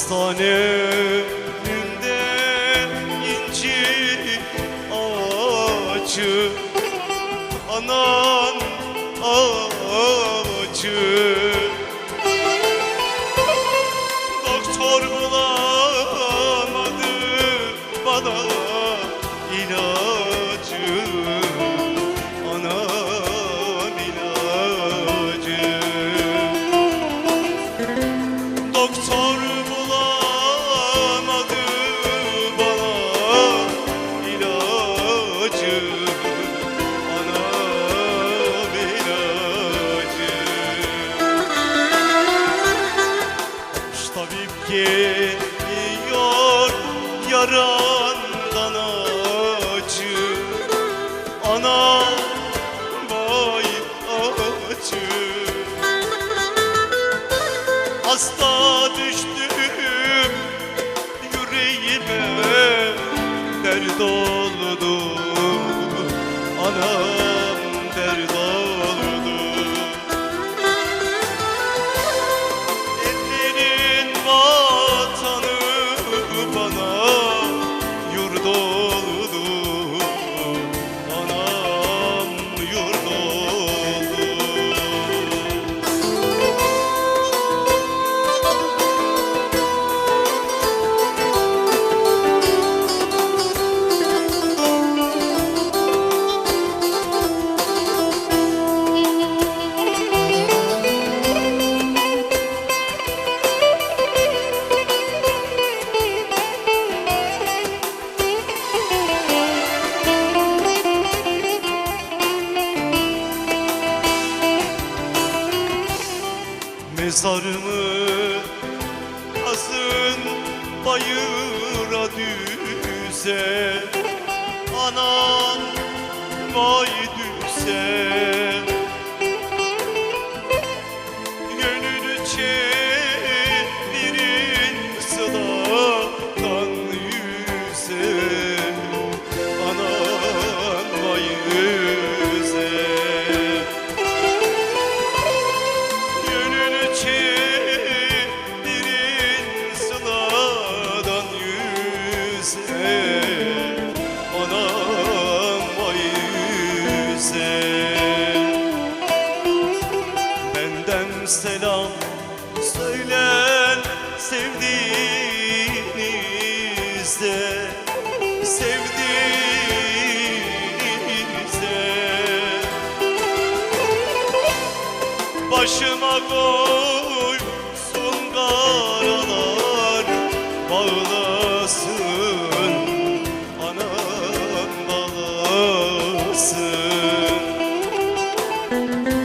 Hastane önünde incir ağacı. Anan ağacı. Doktor bulamadı bana ilacı geliyor yarandan acı. Anam vay acı. Hasta düştüm yüreğime dert oldu. Anam Mezarımı kazın bayıra düze. Anan vay Anam vay yüze Benden selam söyler sevdiğinizde Sevdiğinizde Başıma koy Música